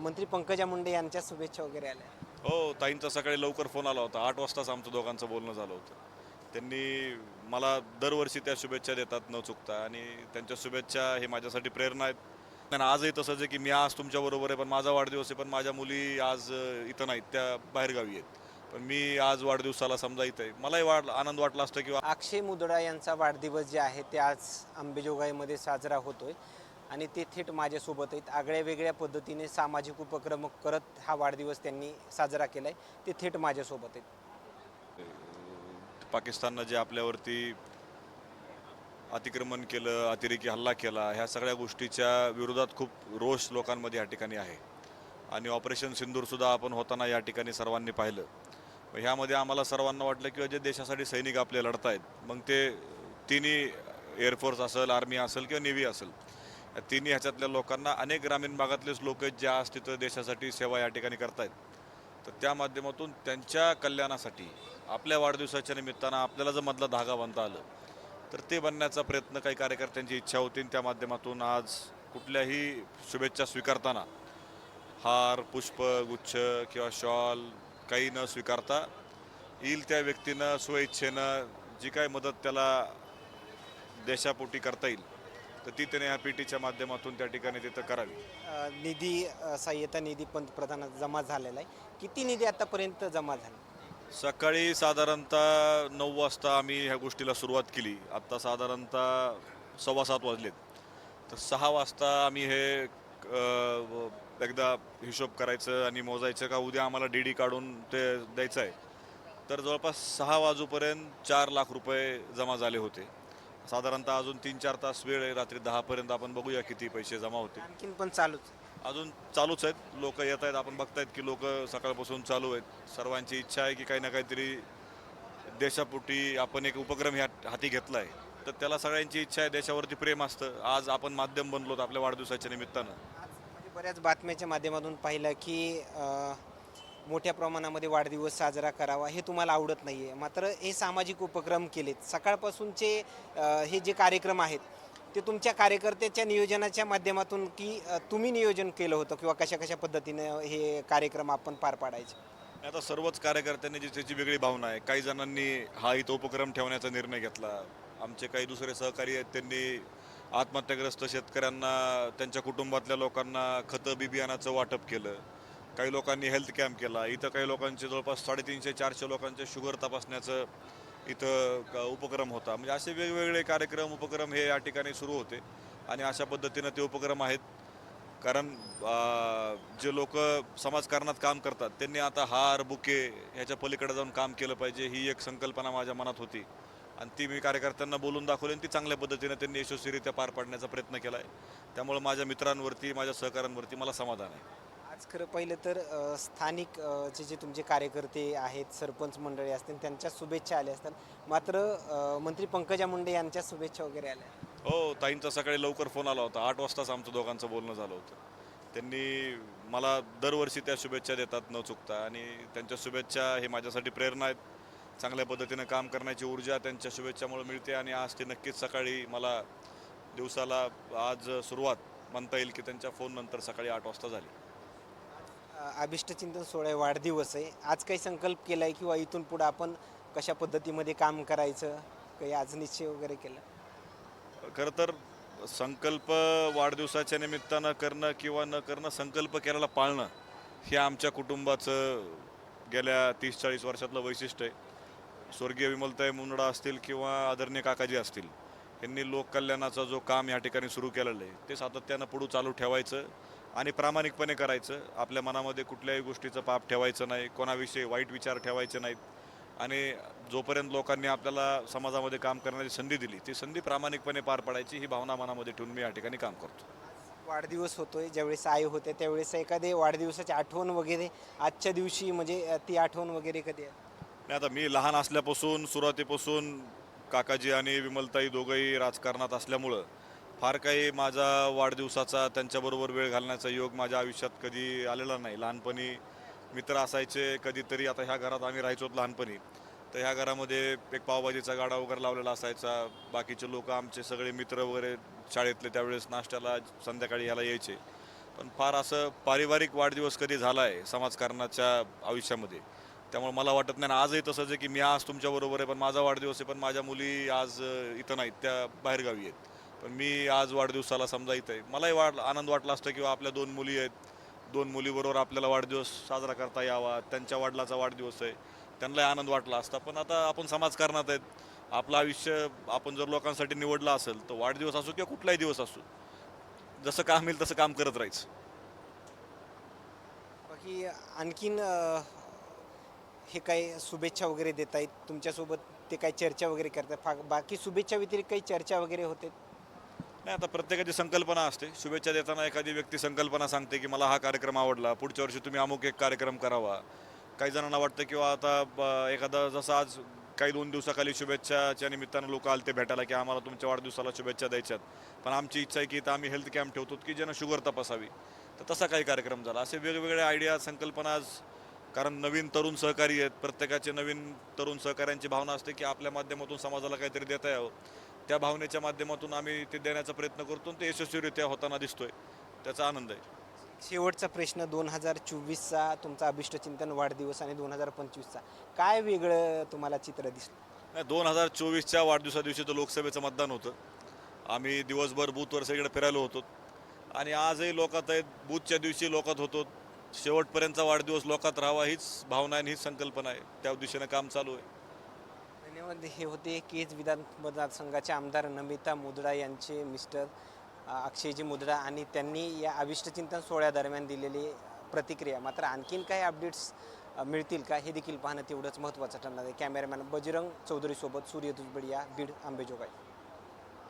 मंत्री पंकजा मुंडे यांच्या शुभेच्छा वगैरे आल्या. हो ताईंचा सकाळी लवकर फोन आला होता. आठ वाजताच आमचं दोघांचं बोलणं झालं होतं. त्यांनी मला दरवर्षी त्या शुभेच्छा देतात न चुकता. आणि त्यांच्या शुभेच्छा हे माझ्यासाठी प्रेरणा आहेत. आणि आजही तसंच आहे की मी आज तुमच्याबरोबर आहे पण माझा वाढदिवस आहे पण माझ्या मुली आज अ, इथं नाहीत त्या बाहेरगावी आहेत. पण मी आज वाढदिवसाला समजा इथं आहे. मलाही वाढ आनंद वाटला असतं किंवा अक्षय मुदडा यांचा वाढदिवस जे आहे ते आज अंबेजोगाईमध्ये साजरा होतोय. आणि ते थेट माझ्यासोबत आहेत. आगळ्या वेगळ्या पद्धतीने सामाजिक उपक्रम करत हा वाढदिवस त्यांनी साजरा केला आहे ते थेट माझ्यासोबत आहेत. पाकिस्ताननं जे आपल्यावरती अतिक्रमण केलं अतिरेकी हल्ला केला ह्या सगळ्या गोष्टीच्या विरोधात खूप रोष लोकांमध्ये या ठिकाणी आहे. आणि ऑपरेशन सिंदूरसुद्धा आपण होताना या ठिकाणी सर्वांनी पाहिलं. ह्यामध्ये आम्हाला सर्वांना वाटलं की जे देशासाठी सैनिक आपले आहेत मग ते तिन्ही एअरफोर्स असेल आर्मी असेल किंवा नेव्ही असेल तिन्ही ह्याच्यातल्या लोकांना अनेक ग्रामीण भागातलेच लोक आहेत जे आज तिथं देशासाठी सेवा या ठिकाणी करतायत. तर त्या माध्यमातून त्यांच्या कल्याणासाठी आपल्या वाढदिवसाच्या निमित्तानं आपल्याला जर मधला धागा बांधता आलं तर ते बनण्याचा प्रयत्न काही कार्यकर्त्यांची इच्छा होती. त्या माध्यमातून आज कुठल्याही शुभेच्छा स्वीकारताना हार पुष्प गुच्छ किंवा शॉल काही न स्वीकारता येईल त्या व्यक्तीनं स्वइच्छेनं जी काय मदत त्याला देशापोटी करता येईल तर ती त्याने ह्या पीटीच्या माध्यमातून त्या ठिकाणी तिथं करावी. निधी सहाय्यता निधी पंतप्रधानात जमा झालेला आहे. किती निधी आतापर्यंत जमा झाला? सकाळी साधारणतः नऊ वाजता आम्ही ह्या गोष्टीला सुरुवात केली. आत्ता साधारणतः सव्वा सात वाजलेत. तर सहा वाजता आम्ही हे अ, एकदा हिशोब करायचं आणि मोजायचं का उद्या आम्हाला डी डी काढून ते द्यायचं आहे. तर जवळपास सहा वाजूपर्यंत चार लाख रुपये जमा झाले होते. साधारणतः अजून तीन चार तास वेळ आहे रात्री दहापर्यंत आपण बघूया किती पैसे जमा होते आणखीन पण चालूच. अजून चालूच आहेत. लोक येत आहेत. आपण बघतायत की लोक सकाळपासून चालू आहेत. सर्वांची इच्छा आहे की काही ना काहीतरी देशापोटी आपण एक उपक्रम ह्या हाती घेतला आहे तर त्याला सगळ्यांची इच्छा आहे. देशावरती प्रेम असतं. आज आपण माध्यम बनलो आपल्या वाढदिवसाच्या निमित्तानं. आज म्हणजे बऱ्याच बातम्याच्या माध्यमातून पाहिलं की अ, मोठ्या प्रमाणामध्ये वाढदिवस साजरा करावा हे तुम्हाला आवडत नाही आहे मात्र हे सामाजिक उपक्रम केलेत. सकाळपासूनचे हे जे कार्यक्रम आहेत ते तुमच्या कार्यकर्त्याच्या नियोजनाच्या माध्यमातून की तुम्ही नियोजन केलं होतं किंवा कशा कशा पद्धतीने हे कार्यक्रम आपण पार पाडायचे? आता सर्वच कार्यकर्त्यांनी जी त्याची वेगळी भावना आहे. काही जणांनी हा इथं उपक्रम ठेवण्याचा निर्णय घेतला. आमचे काही दुसरे सहकारी आहेत त्यांनी आत्महत्याग्रस्त शेतकऱ्यांना त्यांच्या कुटुंबातल्या लोकांना खतं बिबियाणाचं वाटप केलं. काही लोकांनी हेल्थ कॅम्प केला. इथं काही लोकांचे जवळपास साडेतीनशे चारशे लोकांचे शुगर तपासण्याचं इथं उपक्रम होता. म्हणजे असे वेगवेगळे कार्यक्रम उपक्रम हे या ठिकाणी सुरू होते. आणि अशा पद्धतीनं ते उपक्रम आहेत. कारण जे लोक समाजकारणात काम करतात त्यांनी आता हार बुके ह्याच्या पलीकडे जाऊन काम केलं पाहिजे ही एक संकल्पना माझ्या मनात होती. आणि ती मी कार्यकर्त्यांना बोलून दाखवली आणि ती चांगल्या पद्धतीनं त्यांनी यशस्वीरित्या पार पाडण्याचा प्रयत्न केला आहे त्यामुळे माझ्या मित्रांवरती माझ्या सहकाऱ्यांवरती मला समाधान आहे. आज खरं पाहिलं तर अ, स्थानिक अ, जे जे तुमचे कार्यकर्ते आहेत सरपंच मंडळी असतील त्यांच्या शुभेच्छा आल्या असतात. मात्र अ, मंत्री पंकजा मुंडे यांच्या शुभेच्छा वगैरे आल्या. हो ताईंचा सकाळी लवकर फोन आला होता. आठ वाजताच आमचं दोघांचं बोलणं झालं होतं. त्यांनी मला दरवर्षी त्या शुभेच्छा देतात न चुकता. आणि त्यांच्या शुभेच्छा हे माझ्यासाठी प्रेरणा आहेत. चांगल्या पद्धतीनं काम करण्याची ऊर्जा त्यांच्या शुभेच्छामुळे मिळते. आणि आज ते नक्कीच सकाळी मला दिवसाला आज सुरुवात म्हणता येईल की त्यांच्या फोननंतर सकाळी आठ वाजता झाली. अभिष्टचिंतन सोहळा वाढदिवस आहे आज काही संकल्प केला आहे किंवा इथून पुढं आपण कशा पद्धतीमध्ये काम करायचं काही आज निश्चय वगैरे केला खरं तर संकल्प वाढदिवसाच्या निमित्तानं करणं किंवा न करणं संकल्प केलेला पाळणं हे आमच्या कुटुंबाचं गेल्या तीस चाळीस वर्षातलं वैशिष्ट्य आहे स्वर्गीय विमलताई मुंडा असतील किंवा आदरणीय काकाजी असतील यांनी लोककल्याणाचा जो काम या ठिकाणी सुरू केलेलं आहे ते सातत्यानं पुढं चालू ठेवायचं आणि प्रामाणिकपणे करायचं. आपल्या मनामध्ये कुठल्याही गोष्टीचं पाप ठेवायचं नाही कोणाविषयी वाईट विचार ठेवायचे नाहीत. आणि जोपर्यंत लोकांनी आपल्याला समाजामध्ये काम करण्याची संधी दिली ती संधी प्रामाणिकपणे पार पाडायची ही भावना मनामध्ये ठेवून मी या ठिकाणी काम करतो. वाढदिवस होतोय ज्यावेळेस आई होते त्यावेळेस एखादे वाढदिवसाची आठवण वगैरे आजच्या दिवशी म्हणजे ती आठवण वगैरे कधी आहे? नाही आता मी लहान असल्यापासून सुरुवातीपासून काकाजी आणि विमलताई दोघंही राजकारणात असल्यामुळं फार काही माझा वाढदिवसाचा त्यांच्याबरोबर वेळ घालण्याचा योग माझ्या आयुष्यात कधी आलेला नाही. लहानपणी मित्र असायचे कधीतरी आता ह्या घरात आम्ही राहायचो लहानपणी. तर ह्या घरामध्ये एक पावभाजीचा गाडा वगैरे लावलेला असायचा. बाकीचे लोक आमचे सगळे मित्र वगैरे शाळेतले त्यावेळेस नाश्त्याला संध्याकाळी ह्याला यायचे. पण फार असं पारिवारिक वाढदिवस कधी झाला आहे समाजकारणाच्या आयुष्यामध्ये? त्यामुळे मला वाटत नाही आजही तसंच आहे की मी आज तुमच्याबरोबर आहे पण माझा वाढदिवस आहे पण माझ्या मुली आज इथं नाहीत त्या बाहेरगावी आहेत. पण मी आज वाढदिवसाला समजा इथं आहे. मलाही वाट आनंद वाटला असतं किंवा आपल्या दोन मुली आहेत. दोन मुलीबरोबर आपल्याला वाढदिवस साजरा करता यावा. त्यांच्या वडिलाचा वाढदिवस आहे. त्यांनाही आनंद वाटला असता. पण आता आपण समाजकारणात आहेत. आपलं आयुष्य आपण जर लोकांसाठी निवडलं असेल तर वाढदिवस असो किंवा कुठलाही दिवस असो जसं काम येईल तसं काम करत राहायचं. बाकी आणखीन हे काही शुभेच्छा वगैरे देत आहेत तुमच्यासोबत ते काही चर्चा वगैरे करतात फा- बाकी शुभेच्छा व्यतिरिक्त काही चर्चा वगैरे होते? नाही आता प्रत्येकाची संकल्पना असते. शुभेच्छा देताना एखादी व्यक्ती संकल्पना सांगते की मला हा कार्यक्रम आवडला. पुढच्या वर्षी तुम्ही अमुक एक कार्यक्रम करावा. काही जणांना वाटतं किंवा आता ब- एखादा जसं आज काही दोन दिवसाखाली शुभेच्छाच्या निमित्तानं लोक आले ते भेटायला की आम्हाला तुमच्या वाढदिवसाला शुभेच्छा द्यायच्यात. पण आमची इच्छा आहे की इथं आम्ही हेल्थ कॅम्प ठेवतो की ज्यांना शुगर तपासावी. तर तसा काही कार्यक्रम झाला. असे वेगवेगळे आयडिया संकल्पना आज कारण नवीन तरुण सहकारी आहेत. प्रत्येकाचे नवीन तरुण सहकाऱ्यांची भावना असते की आपल्या माध्यमातून समाजाला काहीतरी देता यावं. त्या भावनेच्या माध्यमातून आम्ही ते देण्याचा प्रयत्न करतो ते यशस्वीरित्या होताना दिसतोय. त्याचा आनंद आहे. शेवटचा प्रश्न दोन हजार चोवीसचा तुमचा अभिष्टचिंतन वाढदिवस आणि दोन हजार पंचवीसचा काय वेगळं तुम्हाला चित्र दिसलं? नाही दोन हजार चोवीसच्या वाढदिवसा दिवशी तर लोकसभेचं मतदान होतं. आम्ही दिवसभर बूथवर सगळीकडे फिरायलो होतो. आणि आजही लोकात आहेत बूथच्या दिवशी लोकात होतो. शेवटपर्यंतचा वाढदिवस लोकात राहावा हीच भावना आणि हीच संकल्पना आहे. त्या दिशेनं काम चालू आहे. धन्यवाद हे होते केज विधान मतदारसंघाचे आमदार नमिता मुद्रा यांचे मिस्टर अक्षयजी मुद्रा आणि त्यांनी या अविष्टचिंतन सोहळ्यादरम्यान दिलेली प्रतिक्रिया. मात्र आणखीन काही अपडेट्स मिळतील का हे देखील पाहणं तेवढंच महत्त्वाचं ठरणार आहे. कॅमेरामॅन बजरंग चौधरीसोबत सूर्य दुजबडिया बीड आंबेजोगाई.